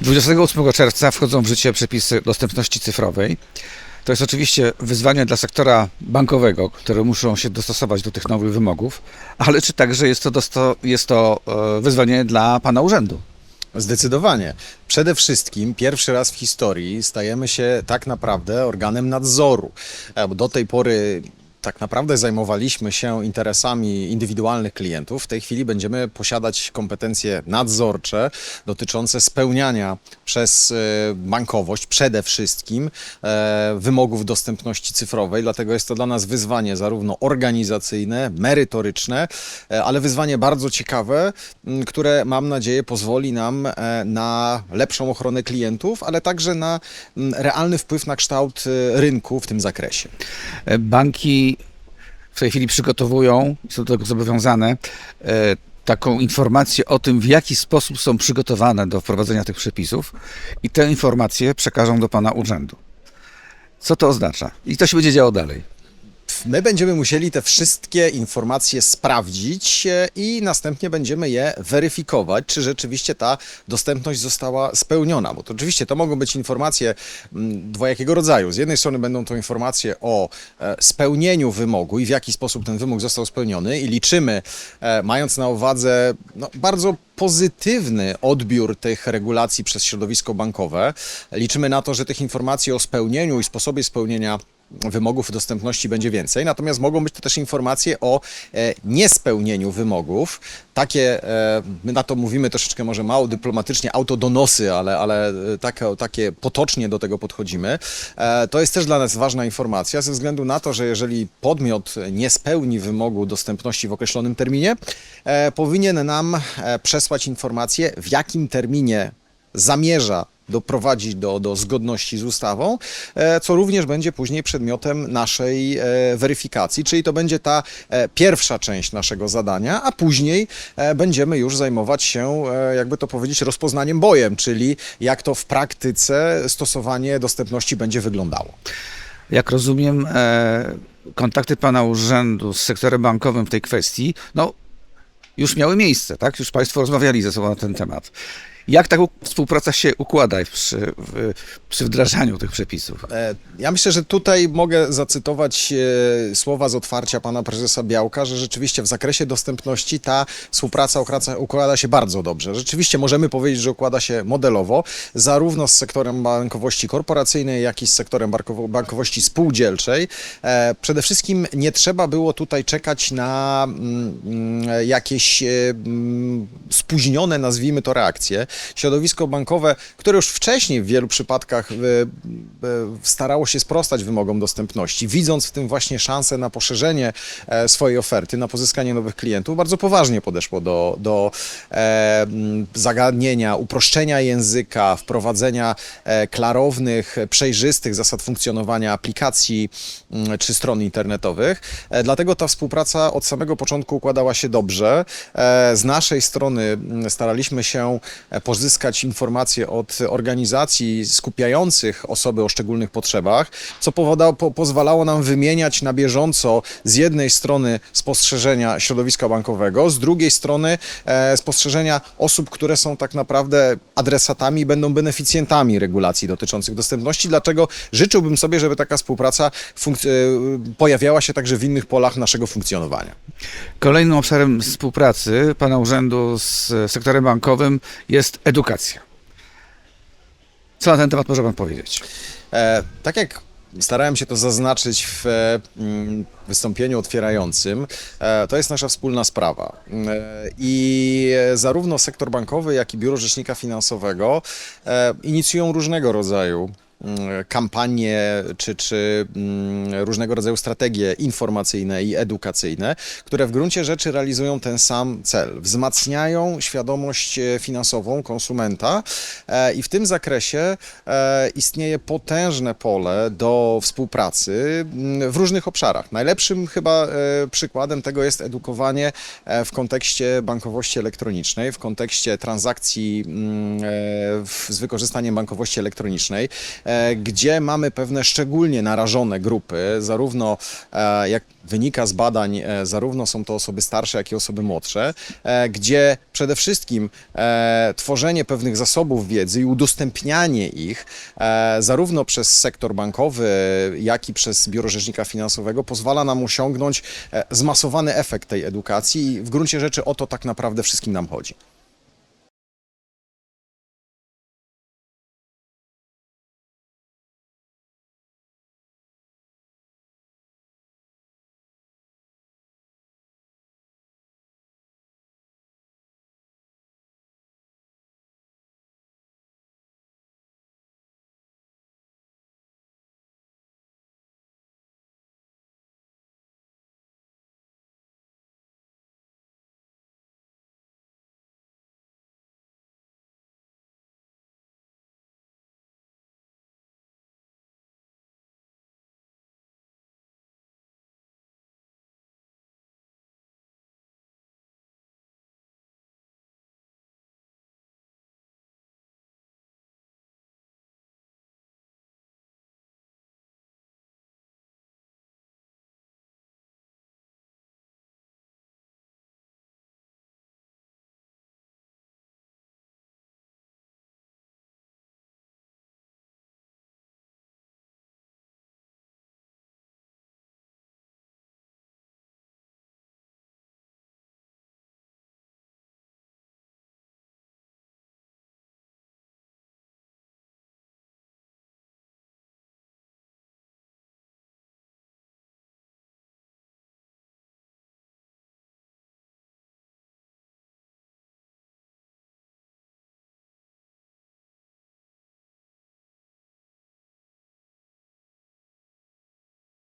28 czerwca wchodzą w życie przepisy dostępności cyfrowej. To jest oczywiście wyzwanie dla sektora bankowego, które muszą się dostosować do tych nowych wymogów, ale czy także jest to, dosto, jest to e, wyzwanie dla Pana urzędu? Zdecydowanie. Przede wszystkim pierwszy raz w historii stajemy się tak naprawdę organem nadzoru. E, Do tej pory tak naprawdę zajmowaliśmy się interesami indywidualnych klientów. W tej chwili będziemy posiadać kompetencje nadzorcze dotyczące spełniania przez e, bankowość przede wszystkim e, wymogów dostępności cyfrowej. Dlatego jest to dla nas wyzwanie zarówno organizacyjne, merytoryczne, e, ale wyzwanie bardzo ciekawe, które mam nadzieję pozwoli nam na lepszą ochronę klientów, ale także na realny wpływ na kształt rynku w tym zakresie. Banki w tej chwili przygotowują, są do tego zobowiązane, e, taką informację o tym, w jaki sposób są przygotowane do wprowadzenia tych przepisów i te informacje przekażą do Pana urzędu. Co to oznacza? I co się będzie działo dalej? My będziemy musieli te wszystkie informacje sprawdzić e, i następnie będziemy je weryfikować, czy rzeczywiście ta dostępność została spełniona. Bo to oczywiście to mogą być informacje mm, dwojakiego rodzaju. Z jednej strony będą to informacje o e, spełnieniu wymogu i w jaki sposób ten wymóg został spełniony, i liczymy, e, mając na uwadze no, bardzo pozytywny odbiór tych regulacji przez środowisko bankowe. Liczymy na to, że tych informacji o spełnieniu i sposobie spełnienia wymogów dostępności będzie więcej, natomiast mogą być to też informacje o e, niespełnieniu wymogów. Takie, e, my na to mówimy troszeczkę może mało dyplomatycznie, autodonosy, ale, ale e, takie, takie potocznie do tego podchodzimy. To jest też dla nas ważna informacja, ze względu na to, że jeżeli podmiot nie spełni wymogu dostępności w określonym terminie, powinien nam przesłać informację, w jakim terminie zamierza doprowadzić do, do zgodności z ustawą, e, co również będzie później przedmiotem naszej e, weryfikacji, czyli to będzie ta e, pierwsza część naszego zadania, a później będziemy już zajmować się, jakby to powiedzieć, rozpoznaniem bojem, czyli jak to w praktyce stosowanie dostępności będzie wyglądało. Jak rozumiem, kontakty Pana urzędu z sektorem bankowym w tej kwestii, no już miały miejsce, tak? Już Państwo rozmawiali ze sobą na ten temat. Jak ta współpraca się układa przy, przy wdrażaniu tych przepisów? E, Ja myślę, że tutaj mogę zacytować e, słowa z otwarcia pana prezesa Białka, że rzeczywiście w zakresie dostępności ta współpraca układa, się bardzo dobrze. Rzeczywiście możemy powiedzieć, że układa się modelowo, zarówno z sektorem bankowości korporacyjnej, jak i z sektorem bankowo- bankowości spółdzielczej. E, Przede wszystkim nie trzeba było tutaj czekać na mm, mm, jakieś mm, spóźnione, nazwijmy to, reakcje. Środowisko bankowe, które już wcześniej w wielu przypadkach e, e, starało się sprostać wymogom dostępności, widząc w tym właśnie szansę na poszerzenie e, swojej oferty, na pozyskanie nowych klientów, bardzo poważnie podeszło do, do zagadnienia uproszczenia języka, wprowadzenia klarownych, przejrzystych zasad funkcjonowania aplikacji czy stron internetowych. Dlatego ta współpraca od samego początku układała się dobrze. Z naszej strony staraliśmy się pozyskać informacje od organizacji skupiających osoby o szczególnych potrzebach, co powoda, po, pozwalało nam wymieniać na bieżąco z jednej strony spostrzeżenia środowiska bankowego, z drugiej strony e, spostrzeżenia osób, które są tak naprawdę adresatami będą beneficjentami regulacji dotyczących dostępności. Dlaczego życzyłbym sobie, żeby taka współpraca e, pojawiała się także w innych polach naszego funkcjonowania. Kolejnym obszarem współpracy Pana urzędu z sektorem bankowym jest edukacja. Co na ten temat może Pan powiedzieć? E, tak jak starałem się to zaznaczyć w mm, wystąpieniu otwierającym, e, to jest nasza wspólna sprawa. E, I zarówno sektor bankowy, jak i Biuro Rzecznika Finansowego e, inicjują różnego rodzaju kampanie czy, czy mm, różnego rodzaju strategie informacyjne i edukacyjne, które w gruncie rzeczy realizują ten sam cel. Wzmacniają świadomość e, finansową konsumenta e, i w tym zakresie e, istnieje potężne pole do współpracy mm, w różnych obszarach. Najlepszym chyba przykładem tego jest edukowanie w kontekście bankowości elektronicznej, w kontekście transakcji mm, z wykorzystaniem bankowości elektronicznej. E, gdzie mamy pewne szczególnie narażone grupy, zarówno e, jak wynika z badań, e, zarówno są to osoby starsze, jak i osoby młodsze, gdzie przede wszystkim tworzenie pewnych zasobów wiedzy i udostępnianie ich zarówno przez sektor bankowy, jak i przez Biuro Rzecznika Finansowego pozwala nam osiągnąć zmasowany efekt tej edukacji i w gruncie rzeczy o to tak naprawdę wszystkim nam chodzi.